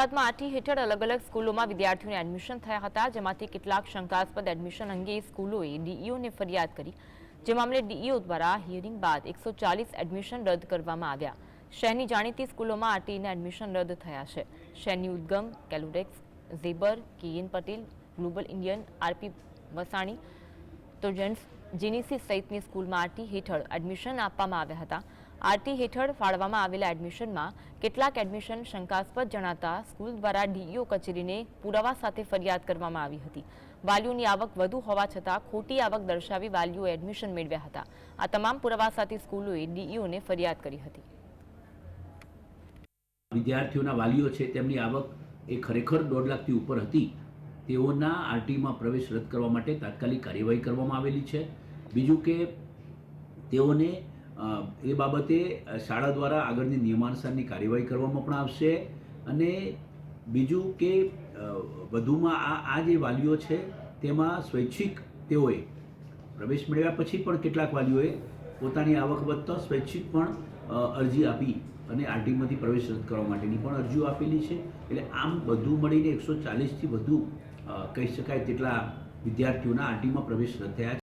ગુજરાતમાં આટી હેઠળ અલગ અલગ સ્કૂલોમાં વિદ્યાર્થીઓને એડમિશન થયા હતા, જેમાંથી કેટલાક શંકાસ્પદ એડમિશન અંગે સ્કૂલોએ ડીઈઓને ફરિયાદ કરી. જે મામલે ડીઈઓ દ્વારા હિયરિંગ બાદ એકસો એડમિશન રદ કરવામાં આવ્યા. શહેરની જાણીતી સ્કૂલોમાં આરટીઈના એડમિશન રદ થયા છે. શહેરની ઉદ્ગમ કેલુરેક્સ Zebar, K N Patel, global Indian, R P Vasani, તો જેન્ટ્સ, જેનીસી સહિતની સ્કૂલમાં આરટી હેઠળ એડમિશન આપવામાં આવ્યા હતા. આરટી હેઠળ ફાળવામાં આવેલા એડમિશનમાં કેટલાક એડમિશન શંકાસ્પદ જણાતા સ્કૂલ દ્વારા ડીઈઓ કચેરીને પુરાવા સાથે ફરિયાદ કરવામાં આવી હતી. વાલીઓની આવક વધુ હોવા છતાં ખોટી આવક દર્શાવી વાલીઓ એડમિશન મેળવ્યા હતા. આ તમામ પુરાવા સાથે સ્કૂલોએ ડીઈઓને ફરિયાદ કરી હતી. વિદ્યાર્થીઓના વાલીઓ છે, તેમની આવક એ ખરેખર દોઢ લાખથી ઉપર હતી. તેઓના આરટીમાં પ્રવેશ રદ કરવા માટે તાત્કાલિક કાર્યવાહી કરવામાં આવેલી છે. બીજું કે તેઓને એ બાબતે શાળા દ્વારા આગળની નિયમાનુસારની કાર્યવાહી કરવામાં પણ આવશે. અને બીજું કે વધુમાં આ આ જે વાલીઓ છે, તેમાં સ્વૈચ્છિક તેઓએ પ્રવેશ મેળવ્યા પછી પણ કેટલાક વાલીઓએ પોતાની આવક વધતા સ્વૈચ્છિક પણ અરજી આપી અને આરટીમાંથી પ્રવેશ રદ કરવા માટેની પણ અરજીઓ આપેલી છે. એટલે આમ બધું મળીને એકસો ચાલીસથી વધુ કહી શકાય તેટલા વિદ્યાર્થીઓના આરટીમાં પ્રવેશ રદ થયા છે.